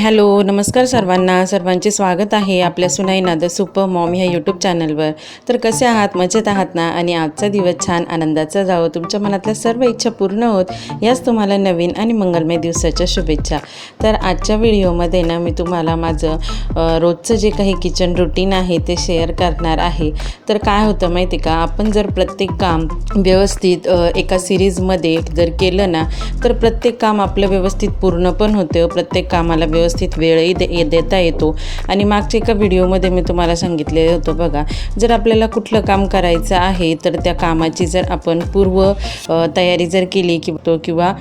Hello नमस्कार सर्वांना. सर्वांचे स्वागत आहे आपल्या सुनाई नाद सुपर मॉम ह्या यूट्यूब चॅनलवर तर कसे आहात? मजेत आहात ना? आणि आजचा दिवस छान आनंदाचा जावं. तुमच्या मनातल्या सर्व इच्छा पूर्ण होत याच तुम्हाला नवीन आणि मंगलमय दिवसाच्या शुभेच्छा. तर आजच्या व्हिडिओमध्ये ना मी तुम्हाला माझं रोजचं जे काही किचन रुटीन आहे ते शेअर करणार आहे. तर काय होतं माहिती का? आपण जर प्रत्येक काम व्यवस्थित एका सिरीजमध्ये जर केलं ना तर प्रत्येक काम आपलं व्यवस्थित पूर्ण पण होतं. प्रत्येक कामाला व्यवस्थित व्यवस्थित वेळही दे देता येतो. आणि मागच्या एका व्हिडिओमध्ये मी तुम्हाला सांगितलेलं होतं बघा जर आपल्याला कुठलं काम करायचं आहे तर त्या कामाची जर आपण पूर्व तयारी जर केली की तो किंवा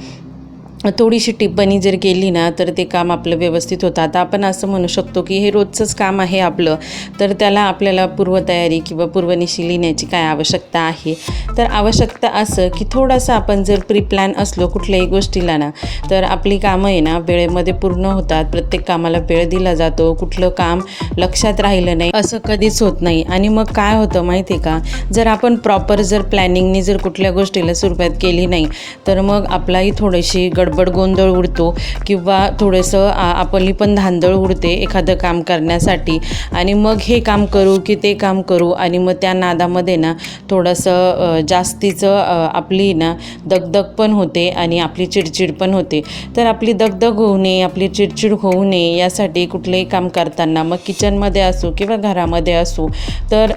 थोडीशी टिप्पणी जर केली ना तर ते काम आपलं व्यवस्थित होतं. आता आपण असं म्हणू शकतो की हे रोजचंच काम आहे आपलं तर त्याला आपल्याला पूर्वतयारी किंवा पूर्वनिशी लिहिण्याची काय आवश्यकता आहे? तर आवश्यकता असं की थोडासा आपण जर प्री प्लॅन असलो कुठल्याही गोष्टीला ना तर आपली कामं आहे ना वेळेमध्ये पूर्ण होतात. प्रत्येक कामाला वेळ दिला जातो. कुठलं काम लक्षात राहिलं नाही असं कधीच होत नाही. आणि मग काय होतं माहिती आहे का? जर आपण प्रॉपर जर प्लॅनिंगनी जर कुठल्या गोष्टीला सुरुवात केली नाही तर मग आपलाही थोडीशी गडबड गोंधळ उडतो किंवा थोडंसं आपली पण धांदळ उडते एखादं काम करण्यासाठी. आणि मग हे काम करू की ते काम करू आणि मग त्या नादामध्ये ना थोडंसं जास्तीचं आपली ना दगदग पण होते आणि आपली चिडचिड पण होते. तर आपली दगदग होऊ नये आपली चिडचिड होऊ नये यासाठी कुठलंही काम करताना मग किचनमध्ये असो किंवा घरामध्ये असो तर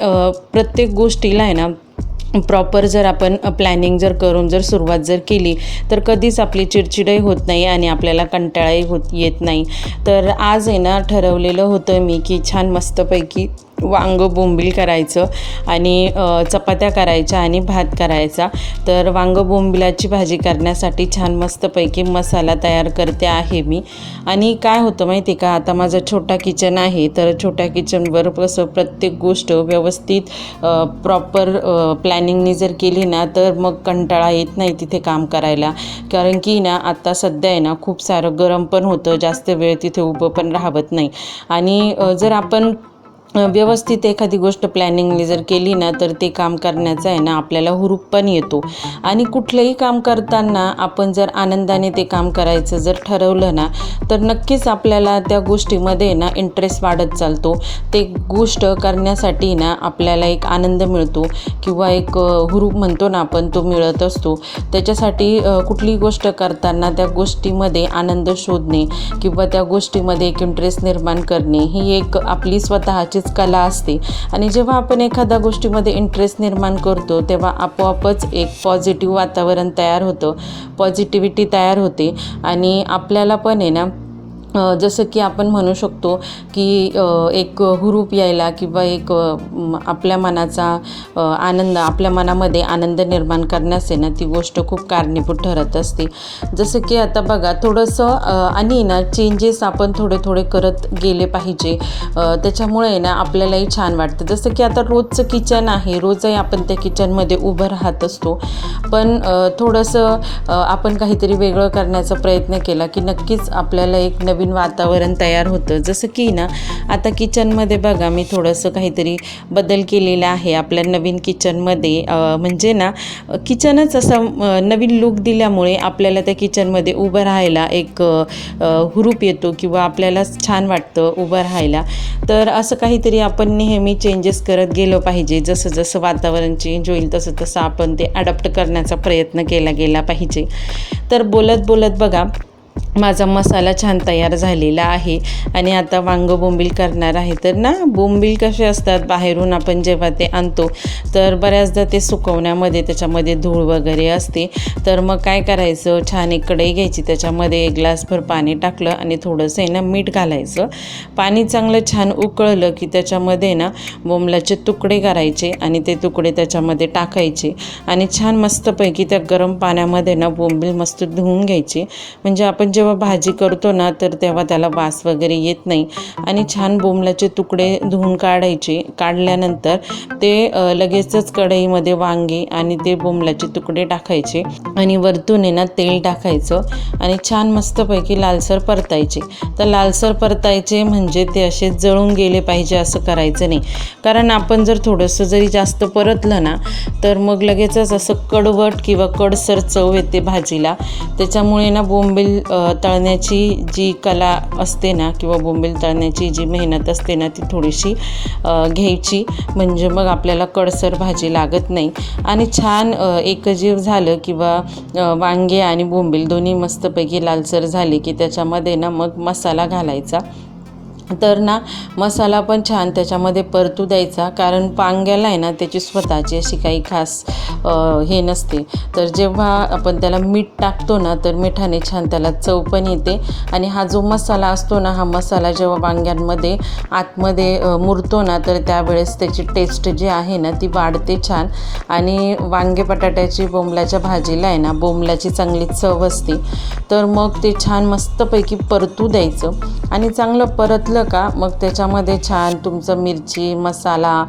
प्रत्येक गोष्टीला आहे ना प्रॉपर जर आपण प्लॅनिंग जर करून जर सुरुवात जर केली तर कधीच आपली चिडचिडही होत नाही आणि आपल्याला कंटाळाही होत येत नाही. तर आज आहे ना ठरवलेलं होतं मी की छान मस्तपैकी वांगं बोंबील करायचं आणि चपात्या करायच्या आणि भात करायचा. तर वांगं बोंबिलाची भाजी करण्यासाठी छान मस्तपैकी मसाला तयार करते आहे मी. आणि काय होतं माहिती आहे का आता माझं छोटा किचन आहे तर छोट्या किचनवर कसं प्रत्येक गोष्ट व्यवस्थित प्रॉपर प्लॅनिंगनी जर केली ना तर मग कंटाळा येत नाही तिथे काम करायला. कारण की ना आत्ता सध्या आहे ना खूप सारं गरम पण होतं जास्त वेळ तिथे उभं पण राहत नाही. आणि जर आपण व्यवस्थित एखादी गोष्ट प्लॅनिंगने जर केली ना तर ते काम करण्याचा आहे ना आपल्याला हुरूप पण येतो. आणि कुठलंही काम करताना आपण जर आनंदाने ते काम करायचं जर ठरवलं ना तर नक्कीच आपल्याला त्या गोष्टीमध्ये ना इंटरेस्ट वाढत चालतो. ते गोष्ट करण्यासाठी ना आपल्याला एक आनंद मिळतो किंवा एक हुरूप म्हणतो ना आपण तो मिळत असतो. त्याच्यासाठी कुठलीही गोष्ट करताना त्या गोष्टीमध्ये आनंद शोधणे किंवा त्या गोष्टीमध्ये एक इंटरेस्ट निर्माण करणे ही एक आपली स्वतःची स्वतःचीच कला असते. आणि जेव्हा आपण एखाद्या गोष्टीमध्ये इंटरेस्ट निर्माण करतो तेव्हा आपोआपच एक पॉझिटिव्ह वातावरण तयार होतं. पॉझिटिव्हिटी तयार होते. आणि आपल्याला पण आहे ना जसं की आपण म्हणू शकतो की एक हुरूप यायला किंवा एक आपल्या मनाचा आनंद आपल्या मनामध्ये आनंद निर्माण करण्यास आहे ना ती गोष्ट खूप कारणीभूत ठरत असते. जसं की आता बघा थोडंसं आणि ना चेंजेस आपण थोडे थोडे करत गेले पाहिजे. त्याच्यामुळे ना आपल्यालाही छान वाटतं. जसं की आता रोजचं किचन आहे रोजही आपण त्या किचनमध्ये उभं राहत असतो. पण थोडंसं आपण काहीतरी वेगळं करण्याचा प्रयत्न केला की नक्कीच आपल्याला एक नवीन नवीन वातावरण तयार होतं. जसं की ना आता किचनमध्ये बघा मी थोडंसं काहीतरी बदल केलेला आहे आपल्या नवीन किचनमध्ये. म्हणजे ना किचनच असं नवीन लूक दिल्यामुळे आपल्याला त्या किचनमध्ये उभं राहायला एक हुरूप येतो किंवा आपल्याला छान वाटतं उभं राहायला. तर असं काहीतरी आपण नेहमी चेंजेस करत गेलो पाहिजे. जसं जसं वातावरण चेंज होईल तसं तसं आपण ते अडॅप्ट करण्याचा प्रयत्न केला गेला पाहिजे. तर बोलत बोलत बघा माझा मसाला छान तयार झालेला आहे. आणि आता वांगं बोंबील करणार आहे. तर ना बोंबील कसे असतात? बाहेरून आपण जेव्हा ते आणतो तर बऱ्याचदा ते सुकवण्यामध्ये त्याच्यामध्ये धूळ वगैरे असते. तर मग काय करायचं? छान एक कढई घ्यायची त्याच्यामध्ये एक ग्लासभर पाणी टाकलं आणि थोडंसं आहे ना मीठ घालायचं. पाणी चांगलं छान उकळलं की त्याच्यामध्ये ना बोंबलाचे तुकडे करायचे आणि ते तुकडे त्याच्यामध्ये टाकायचे. आणि छान मस्तपैकी त्या गरम पाण्यामध्ये ना बोंबील मस्त धुवून घ्यायचे. म्हणजे आपण आपण जेव्हा भाजी करतो ना तर तेव्हा त्याला वास वगैरे येत नाही. आणि छान बोंबलाचे तुकडे धुवून काढायचे. काढल्यानंतर ते लगेचच कढईमध्ये वांगे आणि ते बोंबलाचे तुकडे टाकायचे. आणि वरतून आहे ना तेल टाकायचं आणि छान मस्तपैकी लालसर परतायचे. तर लालसर परतायचे म्हणजे ते असे जळून गेले पाहिजे असं करायचं नाही. कारण आपण जर थोडंसं जरी जास्त परतलं ना तर मग लगेचच असं कडवट किंवा कडसर चव येते भाजीला. त्याच्यामुळे ना बोंबील तळण्याची जी कला असते ना किंवा बोंबील तळण्याची जी मेहनत असते ना ती थोडीशी घ्यायची. म्हणजे मग आपल्याला कडसर भाजी लागत नाही. आणि छान एकजीव झालं किंवा वांगे आणि बोंबील दोन्ही मस्तपैकी लालसर झाले की त्याच्यामध्ये ना मग मसाला घालायचा. तर ना मसाला पण छान त्याच्यामध्ये परतू द्यायचा. कारण पांग्याला आहे ना त्याची स्वतःची अशी काही खास हे नसते. तर जेव्हा आपण त्याला मीठ टाकतो ना तर मिठाने छान त्याला चव पण येते. आणि हा जो मसाला असतो ना हा मसाला जेव्हा वांग्यांमध्ये आतमध्ये मुरतो ना तर त्यावेळेस त्याची टेस्ट जी आहे ना ती वाढते छान. आणि वांगे बटाट्याची बोंबलाच्या भाजीला आहे ना बोंबलाची चांगली चव असते. तर मग ते छान मस्तपैकी परतू द्यायचं. आणि चांगलं परतलं का? मग त्याच्यामध्ये छान तुमचं मिरची मसाला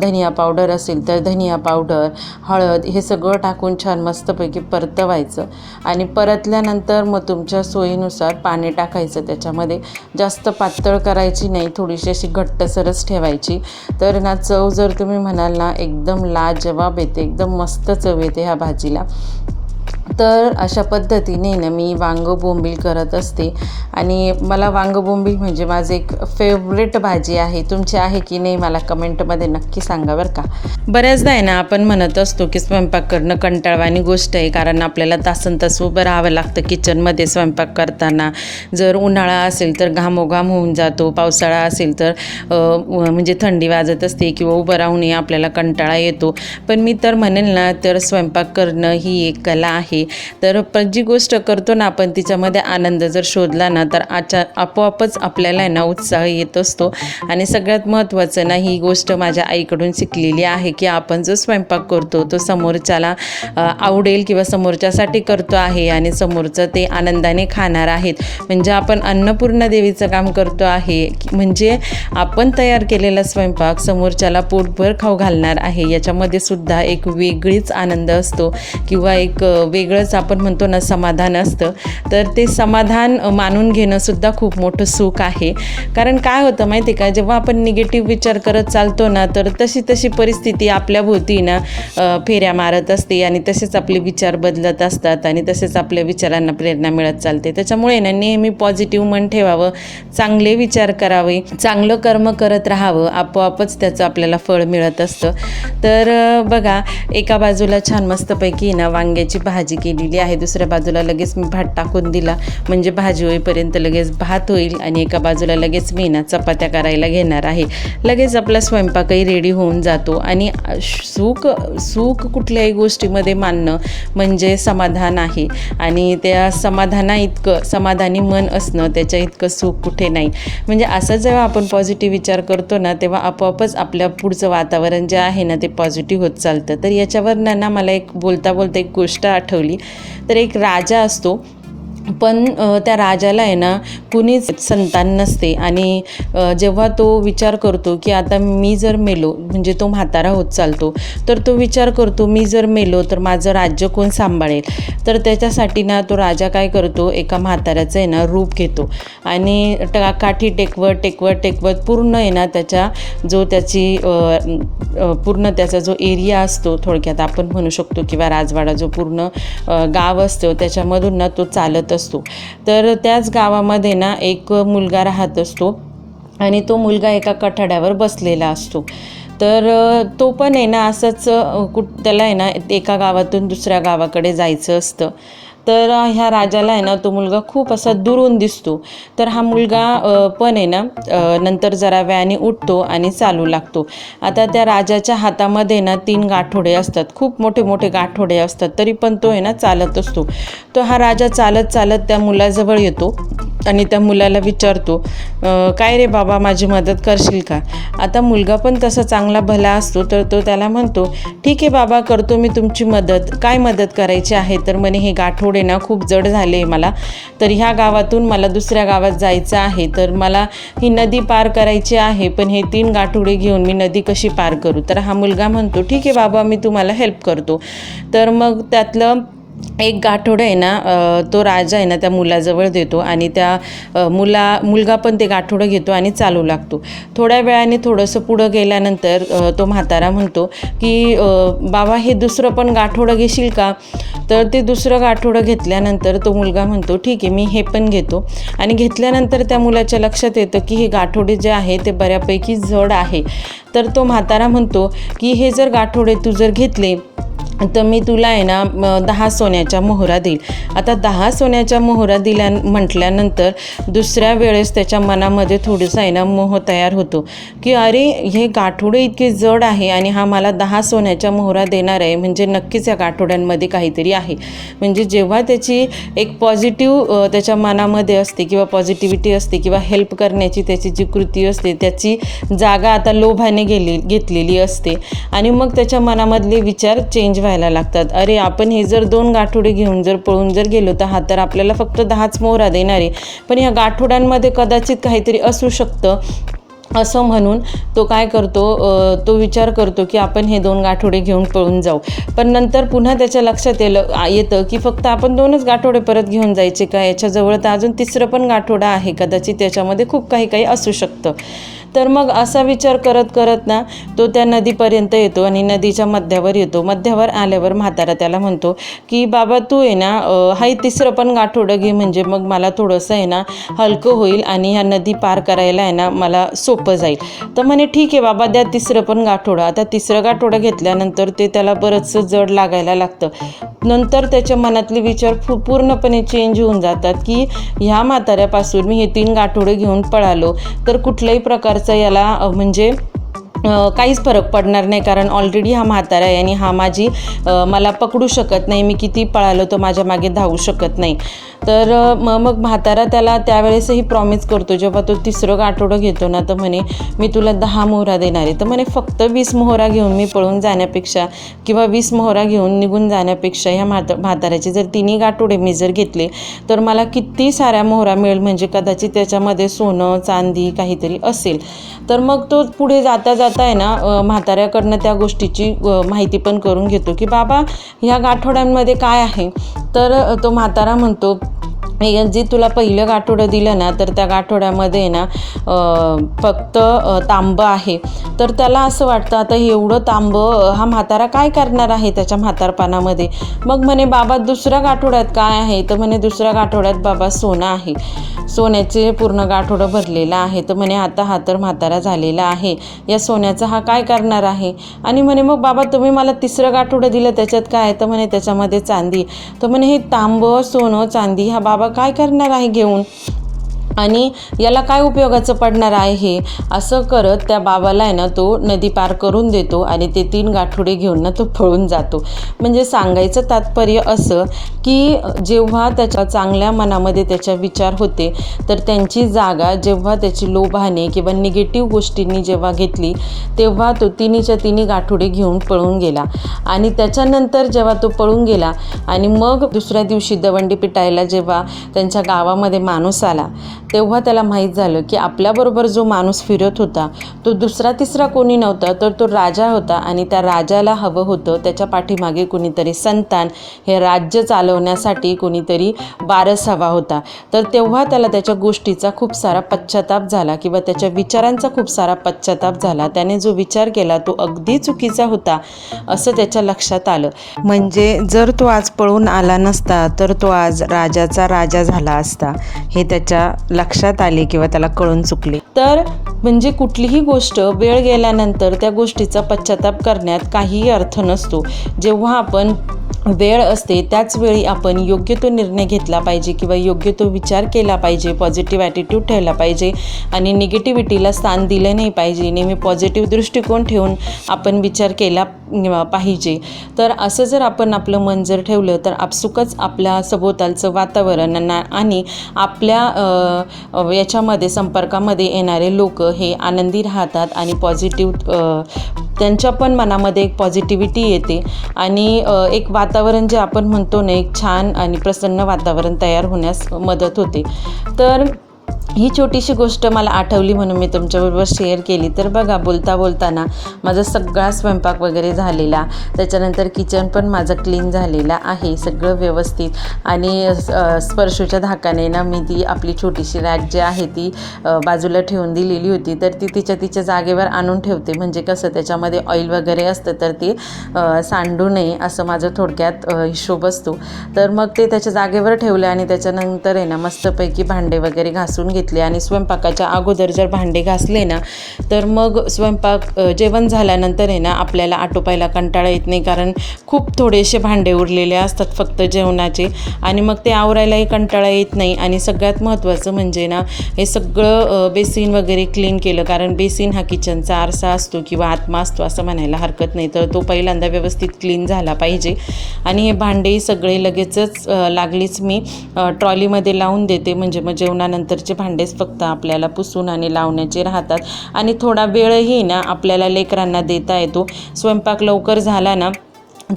धनिया पावडर असेल तर धनिया पावडर हळद हे सगळं टाकून छान मस्तपैकी परतवायचं. आणि परतल्यानंतर मग तुमच्या सोयीनुसार पाणी टाकायचं त्याच्यामध्ये. जास्त पातळ करायची नाही थोडीशी अशी घट्टसरच ठेवायची. तर ना चव जर तुम्ही म्हणाल ना एकदम लाजवाब येते एकदम मस्त चव येते ह्या भाजीला. तर अशा पद्धतीने ना मी वांग बोंबील करत असते. आणि मला वांग बोंबील म्हणजे माझं एक फेवरेट भाजी आहे. तुमची आहे की नाही मला कमेंटमध्ये नक्की सांगा बरं का. बऱ्याचदा आहे ना आपण म्हणत असतो की स्वयंपाक करणं कंटाळवाणी गोष्ट आहे कारण आपल्याला तासन तास उभं राहावं लागतं किचनमध्ये स्वयंपाक करताना. जर उन्हाळा असेल तर घामोघाम होऊन जातो पावसाळा असेल तर म्हणजे थंडी वाजत असते किंवा उभं राहूनही आपल्याला कंटाळा येतो. पण मी तर म्हणेल ना तर स्वयंपाक करणं ही एक कला आहे. तर जी गोष्ट करतो ना आपण तिच्यामध्ये आनंद जर शोधला ना तर आचा आपोआपच आपल्याला आहे ना उत्साह येत असतो. आणि सगळ्यात महत्त्वाचं ना ही गोष्ट माझ्या आईकडून शिकलेली आहे की आपण जो स्वयंपाक करतो तो समोरच्याला आवडेल किंवा समोरच्यासाठी करतो आहे आणि समोरचं ते आनंदाने खाणार आहेत. म्हणजे आपण अन्नपूर्णा देवीचं काम करतो आहे. म्हणजे आपण तयार केलेला स्वयंपाक समोरच्याला पोटभर खाऊ घालणार आहे. याच्यामध्ये सुद्धा एक वेगळीच आनंद असतो किंवा एक वेग वेगळंच आपण म्हणतो ना समाधान असतं. तर ते समाधान मानून घेणंसुद्धा खूप मोठं सुख आहे. कारण काय होतं माहिती आहे का जेव्हा आपण निगेटिव्ह विचार करत चालतो ना तर तशी तशी परिस्थिती आपल्या भोवती ना फेऱ्या मारत असते आणि तसेच आपले विचार बदलत असतात आणि तसेच आपल्या विचारांना प्रेरणा मिळत चालते. त्याच्यामुळे ना नेहमी पॉझिटिव्ह मन ठेवावं चांगले विचार करावे चांगलं कर्म करत राहावं आपोआपच त्याचं आपल्याला फळ मिळत असतं. तर बघा एका बाजूला छान मस्तपैकी ना वांग्याची भाजी केलेली आहे. दुसऱ्या बाजूला लगेच मी भात टाकून दिला. म्हणजे भाजी होईपर्यंत लगेच भात होईल आणि एका बाजूला लगेच मी ना चपात्या करायला घेणार आहे. लगेच आपला स्वयंपाकही रेडी होऊन जातो. आणि सुख सुख कुठल्याही गोष्टीमध्ये मानणं म्हणजे समाधान आहे. आणि त्या समाधाना इतकं समाधानी मन असणं त्याच्या इतकं सुख कुठे नाही. म्हणजे असं जेव्हा आपण पॉझिटिव्ह विचार करतो ना तेव्हा आपोआपच आपल्या पुढचं वातावरण जे आहे ना ते पॉझिटिव्ह होत चालतं. तर याच्यावरनं ना मला एक बोलता बोलता एक गोष्ट आठवली. तर एक राजा असतो पण त्या राजाला आहे ना कुणीच संतान नसते. आणि जेव्हा तो विचार करतो की आता मी जर मेलो म्हणजे तो म्हातारा होत चालतो तर तो विचार करतो मी जर मेलो तर माझं राज्य कोण सांभाळेल? तर त्याच्यासाठी ना तो राजा काय करतो एका म्हाताऱ्याचं आहे ना रूप घेतो. आणि टा काठी टेकवत टेकवत टेकवत पूर्ण आहे ना त्याच्या जो त्याची पूर्ण त्याचा जो एरिया असतो थोडक्यात आपण म्हणू शकतो किंवा राजवाडा जो पूर्ण गाव असतो त्याच्यामधून ना तो चालत असतो. तर त्याच गावामध्ये ना एक मुलगा राहत असतो आणि तो मुलगा एका कठाड्यावर बसलेला असतो. तर तो पण आहे ना असंच कुठ त्याला आहे ना एका गावातून दुसऱ्या गावाकडे जायचं असतं. तर ह्या राजाला आहे ना तो मुलगा खूप असा दुरून दिसतो. तर हा मुलगा पण आहे ना नंतर जरा व्याने उठतो आणि चालू लागतो. आता त्या राजाच्या हातामध्ये ना तीन गाठोडे असतात. खूप मोठे मोठे गाठोडे असतात. तरी पण तो आहे ना चालत असतो. तो हा राजा चालत चालत त्या मुलाजवळ येतो आणि त्या मुलाला विचारतो काय रे बाबा माझी मदत करशील का? आता मुलगा पण तसा चांगला भला असतो तर तो त्याला म्हणतो ठीक आहे बाबा करतो मी तुमची मदत. काय मदत करायची आहे? तर म्हणे हे गाठोडे ना खूप जड झाले मला. तर ह्या गावातून मला दुसऱ्या गावात जायचं आहे. तर मला ही नदी पार करायची आहे पण हे तीन गाठोडे घेऊन मी नदी कशी पार करू? तर हा मुलगा म्हणतो ठीक आहे बाबा मी तुम्हाला हेल्प करतो. तर मग त्यातलं एक गाठोडं आहे ना तो राजा आहे ना त्या मुलाजवळ देतो आणि त्या मुला मुलगा पण ते गाठोडं घेतो आणि चालू लागतो. थोड्या वेळाने थोडंसं पुढं गेल्यानंतर तो म्हातारा म्हणतो की बाबा हे दुसरं पण गाठोडं घेशील का? तर ते दुसरं गाठोडं घेतल्यानंतर तो मुलगा म्हणतो ठीक आहे मी हे पण घेतो. आणि घेतल्यानंतर त्या मुलाच्या लक्षात येतं की हे गाठोडे जे आहे ते बऱ्यापैकी जड आहे. तर तो म्हातारा म्हणतो की हे जर गाठोडे तू जर घेतले तर मी तुला आहे ना दहा सोन्याच्या मोहरा देईल. आता दहा सोन्याच्या मोहरा दिल्या म्हटल्यानंतर दुसऱ्या वेळेस त्याच्या मनामध्ये थोडंसं आहे ना मोह तयार होतो. की अरे हे गाठोडे इतके जड आहे आणि हा मला दहा सोन्याच्या मोहरा देणार आहे म्हणजे नक्कीच या गाठोड्यांमध्ये काहीतरी आहे. म्हणजे जेव्हा त्याची एक पॉझिटिव्ह त्याच्या मनामध्ये असते किंवा पॉझिटिव्हिटी असते किंवा हेल्प करण्याची त्याची जी कृती असते त्याची जागा आता लोभाने गेली घेतलेली असते. आणि मग त्याच्या मनामधले विचार चेंज व्हायला लागतात. अरे आपण हे जर दोन गाठोडे घेऊन जर पळून जर गेलो तर हा तर आपल्याला फक्त दहाच मोहरा देणार आहे. पण या गाठोड्यांमध्ये कदाचित काहीतरी असू शकतं. असं म्हणून तो काय करतो तो विचार करतो की आपण हे दोन गाठोडे घेऊन पळून जाऊ. पण नंतर पुन्हा त्याच्या लक्षात येलं येतं की फक्त आपण दोनच गाठोडे परत घेऊन जायचे का? याच्याजवळ तर अजून तिसरं पण गाठोडा आहे. कदाचित त्याच्यामध्ये खूप काही काही असू शकतं. तर मग असा विचार करत करत ना तो त्या नदीपर्यंत येतो आणि नदीच्या मध्यावर येतो. मध्यावर आल्यावर म्हातारा त्याला म्हणतो की बाबा तू आहे ना हा तिसरं पण गाठोडं घे म्हणजे मग मला थोडंसं आहे ना हलकं होईल आणि ह्या नदी पार करायला आहे ना मला सोपं जाईल. तर म्हणे ठीक आहे बाबा द्या तिसरं पण गाठोडं. आता तिसरं गाठोडं घेतल्यानंतर ते त्याला बरंचसं जड लागायला लागतं. नंतर त्याच्या मनातले विचार फु पूर्णपणे चेंज होऊन जातात की ह्या म्हाताऱ्यापासून मी हे तीन गाठोडे घेऊन पळालो. तर कुठल्याही प्रकारचं याला म्हणजे काहीच फरक पडणार नाही कारण ऑलरेडी हा म्हातारा आहे आणि हा माझी मला पकडू शकत नाही. मी किती पळालो तो माझ्या मागे धावू शकत नाही. तर म मग म्हातारा त्याला त्यावेळेसही प्रॉमिस करतो जेव्हा तो तिसरं गाठोडं घेतो ना तर म्हणे मी तुला दहा मोहरा देणार आहे. तर म्हणे फक्त वीस मोहरा घेऊन मी पळून जाण्यापेक्षा किंवा वीस मोहरा घेऊन निघून जाण्यापेक्षा ह्या म्हाता म्हाताऱ्याचे जर तिन्ही गाठोडे मी जर घेतले तर मला किती साऱ्या मोहरा मिळेल? म्हणजे कदाचित त्याच्यामध्ये सोनं चांदी काहीतरी असेल. तर मग तो पुढे जाता जाता आहे ना म्हाताऱ्याकडनं त्या गोष्टीची माहिती पण करून घेतो. की बाबा ह्या गाठोड्यांमध्ये काय आहे? तर तो म्हातारा म्हणतो जे तुला पहिलं गाठोडं दिलं ना तर त्या गाठोड्यामध्ये ना फक्त तांबं आहे. तर त्याला असं वाटतं आता एवढं तांबं हा म्हातारा काय करणार आहे त्याच्या म्हातारपणामध्ये? मग म्हणे बाबा दुसऱ्या गाठोड्यात काय आहे? तर म्हणे दुसऱ्या गाठोड्यात बाबा सोनं आहे. सोन्याचे पूर्ण गाठोडं भरलेलं आहे. तर म्हणे आता हा तर म्हातारा झालेला आहे. या सोन्याचा हा काय करणार आहे? आणि म्हणे मग बाबा तुम्ही मला तिसरं गाठोडं दिलं त्याच्यात काय तर म्हणे त्याच्यामध्ये चांदी. तर म्हणे हे तांबं सोनं चांदी हा बाबा काय करणार आहे घेऊन? आणि याला काय उपयोगाचं पडणार आहे हे असं करत त्या बाबाला आहे ना तो नदी पार करून देतो आणि ते तीन गाठोडे घेऊन ना तो पळून जातो. म्हणजे सांगायचं तात्पर्य असं की जेव्हा त्याच्या चांगल्या मनामध्ये त्याच्या विचार होते तर त्यांची जागा जेव्हा त्याची लोभाने किंवा निगेटिव्ह गोष्टींनी जेव्हा घेतली तेव्हा तो तिन्हीच्या तिन्ही गाठोडे घेऊन पळून गेला. आणि त्याच्यानंतर जेव्हा तो पळून गेला आणि मग दुसऱ्या दिवशी दवंडी पिटायला जेव्हा त्यांच्या गावामध्ये माणूस आला तेव्हा त्याला माहीत झालं की आपल्याबरोबर जो माणूस फिरत होता तो दुसरा तिसरा कोणी नव्हता तर तो राजा होता आणि त्या राजाला हवं होतं त्याच्या पाठीमागे कुणीतरी संतान हे राज्य चालवण्यासाठी कुणीतरी बारस हवा होता. तर तेव्हा त्याला त्याच्या गोष्टीचा खूप सारा पश्चाताप झाला किंवा त्याच्या विचारांचा खूप सारा पश्चाताप झाला. त्याने जो विचार केला तो अगदी चुकीचा होता असं त्याच्या लक्षात आलं. म्हणजे जर तो आज पळून आला नसता तर तो आज राजाचा राजा झाला असता हे त्याच्या लक्षात आले किंवा त्याला कळून चुकले. तर म्हणजे कुठलीही गोष्ट वेळ गेल्यानंतर त्या गोष्टीचा पश्चाताप करण्यात काहीही अर्थ नसतो. जेव्हा आपण वेळ असते त्याच वेळी आपण योग्य तो निर्णय घेतला पाहिजे किंवा योग्य तो विचार केला पाहिजे पॉझिटिव्ह ॲटिट्यूड ठेवला पाहिजे आणि निगेटिव्हिटीला स्थान दिलं नाही पाहिजे. नेहमी पॉझिटिव्ह दृष्टिकोन ठेवून आपण विचार केला पाहिजे. तर असं जर आपण आपलं मन जर ठेवलं तर आपसुकच आपल्या सभोवतालचं वातावरण ना- आणि आपल्या याच्यामध्ये संपर्कामध्ये येणारे लोक हे आनंदी राहतात आणि पॉझिटिव्ह त्यांच्या पण मनामध्ये एक पॉझिटिव्हिटी येते. आणि एक वात वातावरण जे आपण म्हणतो ना एक छान आणि प्रसन्न वातावरण तयार होण्यास मदत होते. तर ही छोटीशी गोष्ट मला आठवली म्हणून मी तुमच्याबरोबर शेअर केली. तर बघा बोलता बोलताना माझा सगळा स्वयंपाक वगैरे झालेला त्याच्यानंतर किचन पण माझं क्लीन झालेलं आहे सगळं व्यवस्थित. आणि स्पर्शूच्या धाकाने ना मी ती आपली छोटीशी रॅक जी आहे ती बाजूला ठेवून दिलेली होती. तर ती तिच्या तिच्या जागेवर आणून ठेवते. म्हणजे कसं त्याच्यामध्ये ऑइल वगैरे असतं तर ती सांडू नये असं माझं थोडक्यात हिशोब असतो. तर मग ते त्याच्या जागेवर ठेवलं आणि त्याच्यानंतर आहे ना मस्तपैकी भांडे वगैरे घासून घेतले आणि स्वयंपाकाच्या अगोदर जर भांडे घासले ना तर मग स्वयंपाक जेवण झाल्यानंतर आहे ना आपल्याला आटोपायला कंटाळा येत नाही. कारण खूप थोडेसे भांडे उरलेले असतात फक्त जेवणाचे आणि मग ते आवरायलाही कंटाळा येत नाही. आणि सगळ्यात महत्त्वाचं म्हणजे ना हे सगळं बेसिन वगैरे क्लीन केलं. कारण बेसिन हा किचनचा आरसा असतो किंवा आत्मा असतो असं म्हणायला हरकत नाही. तर तो पहिल्यांदा व्यवस्थित क्लीन झाला पाहिजे. आणि हे भांडे सगळे लगेचच लागलीच मी ट्रॉलीमध्ये लावून देते. म्हणजे मग जेवणानंतरचे भांडेच फक्त आपल्याला पुसून आणि लावण्याचे राहतात. आणि थोडा वेळही ना आपल्याला लेकरांना देता येतो. स्वयंपाक लवकर झाला ना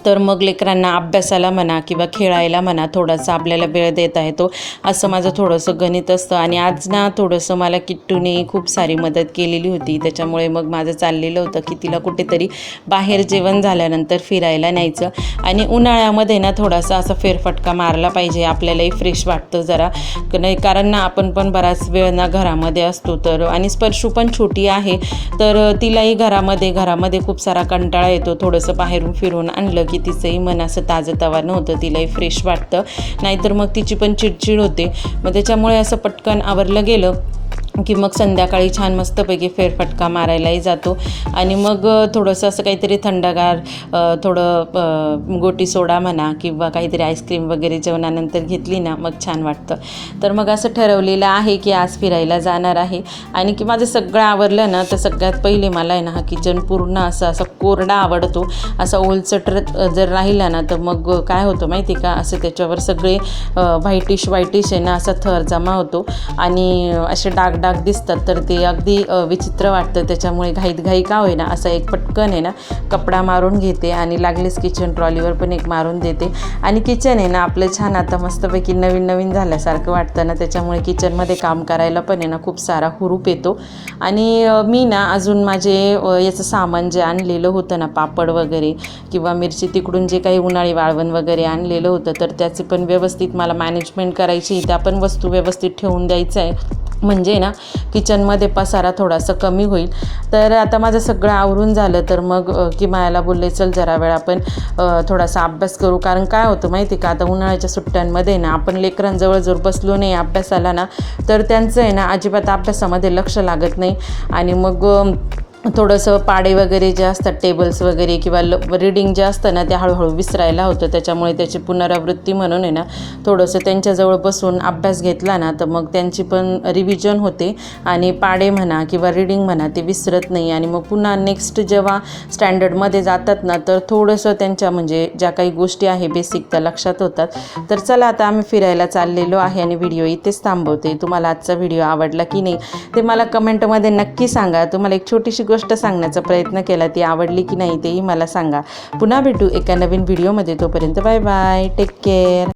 तर मग लेकरांना अभ्यासाला म्हणा किंवा खेळायला म्हणा थोडासा आपल्याला वेळ देता येतो असं माझं थोडंसं गणित असतं आणि आज ना थोडंसं मला किट्टूने खूप सारी मदत केलेली होती. त्याच्यामुळे मग माझं चाललेलं होतं की तिला कुठेतरी बाहेर जेवण झाल्यानंतर फिरायला न्यायचं. आणि उन्हाळ्यामध्ये ना थोडासा असा फेरफटका मारला पाहिजे. आपल्यालाही फ्रेश वाटतं जरा. नाही कारण ना आपण पण बराच वेळ ना घरामध्ये असतो तर आणि स्पर्शू पण छोटी आहे. तर तिलाही घरामध्ये घरामध्ये खूप सारा कंटाळा येतो. थोडंसं बाहेरून फिरून आणलं की तिचंही मन असं ताजंतवानं होतं तिलाही फ्रेश वाटतं. नाहीतर मग तिची पण चिडचिड होते. मग त्याच्यामुळे असं पटकन आवरलं गेलं. की मग संध्याकाळी छान मस्तपैकी फेरफटका मारायलाही जातो. आणि मग थोडंसं असं काहीतरी थंडगार थोडं गोटी सोडा म्हणा किंवा काहीतरी आईस्क्रीम वगैरे जेवणानंतर घेतली ना मग छान वाटतं. तर मग असं ठरवलेलं आहे की आज फिरायला जाणार आहे. आणि की माझं सगळं आवरलं ना तर सगळ्यात पहिले मला आहे ना हा किचन पूर्ण असं असा कोरडा आवडतो. असा ओलचटर जर राहिला ना तर मग काय होतं माहिती का? असं त्याच्यावर सगळे व्हाईटिश व्हाईटिश आहे ना असा थर जमा होतो. आणि असे डाग डाग दिसतात तर ते अगदी विचित्र वाटतं. त्याच्यामुळे घाईत घाई का होईना असा एक पटकन आहे ना कपडा मारून घेते आणि लागलीच किचन ट्रॉलीवर पण एक मारून देते. आणि किचन आहे ना आपलं छान आता मस्तपैकी नवीन नवीन झाल्यासारखं वाटतं ना त्याच्यामुळे किचनमध्ये काम करायला पण आहे ना खूप सारा हुरूप येतो. आणि मी ना अजून माझे याचं सामान जे आणलेलं होतं ना पापड वगैरे किंवा मिरची तिकडून जे काही उन्हाळी वाळवण वगैरे आणलेलं होतं तर त्याचे पण व्यवस्थित मला मॅनेजमेंट करायची त्या पण वस्तू व्यवस्थित ठेवून द्यायचं आहे. म्हणजे ना किचनमध्ये पसारा थोडासा कमी होईल. तर आता माझं सगळं आवरून झालं तर मग की मायाला बोलले चल जरा वेळ आपण थोडासा अभ्यास करू. कारण काय होतं माहिती का आता उन्हाळ्याच्या सुट्ट्यांमध्ये ना आपण लेकरांजवळ जर बसलो नाही अभ्यासाला ना तर त्यांचं आहे ना अजिबात अभ्यासामध्ये लक्ष लागत नाही. आणि मग थोडंसं पाडे वगैरे जे असतात टेबल्स वगैरे किंवा ल रिडिंग जे असतं ना ते हळूहळू विसरायला होतं. त्याच्यामुळे त्याची पुनरावृत्ती म्हणून आहे ना थोडंसं त्यांच्याजवळ बसून अभ्यास घेतला ना तर मग त्यांची पण रिव्हिजन होते. आणि पाडे म्हणा किंवा रिडिंग म्हणा ते विसरत नाही. आणि मग पुन्हा नेक्स्ट जेव्हा स्टँडर्डमध्ये जातात ना तर थोडंसं त्यांच्या म्हणजे ज्या काही गोष्टी आहे बेसिक त्या लक्षात होतात. तर चला आता आम्ही फिरायला चाललेलो आहे आणि व्हिडिओ इथेच थांबवते. तुम्हाला आजचा व्हिडिओ आवडला की नाही ते मला कमेंटमध्ये नक्की सांगा. तुम्हाला एक छोटीशी गोष्ट सांगण्याचा प्रयत्न केला ती आवडली की नाही तेही मला सांगा. पुन्हा भेटू एका नवीन व्हिडिओमध्ये तोपर्यंत बाय बाय टेक केअर